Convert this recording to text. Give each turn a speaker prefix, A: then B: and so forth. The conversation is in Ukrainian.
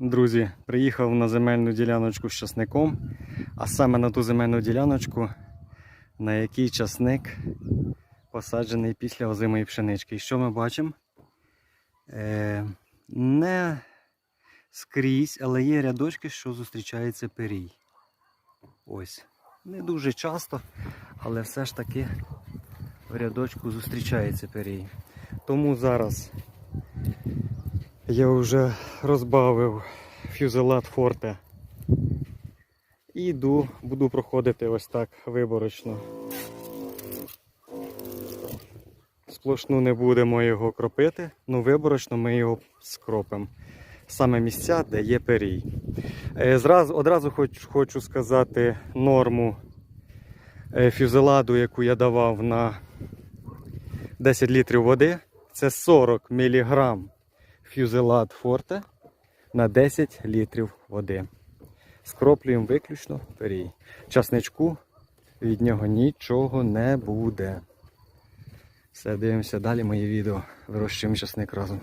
A: Друзі, приїхав на земельну діляночку з часником, а саме на ту земельну діляночку, на якій часник посаджений після озимої пшенички. І що ми бачимо? Е, не скрізь, але є рядочки, що зустрічається перій. Ось. Не дуже часто, але все ж таки в рядочку зустрічається перій. Тому зараз я вже розбавив фюзелат форте. І йду, буду проходити ось так виборочно. Сплошну не будемо його кропити, ну виборочно ми його скропимо. Саме місця, де є перій. Е, Зразу, одразу хоч, хочу сказати норму е, фюзеладу, яку я давав на 10 літрів води. Це 40 мг фюзелад форте на 10 літрів води. Скроплюємо виключно перій. Часничку від нього нічого не буде. Все, дивимося далі моє відео. Вирощуємо часник разом.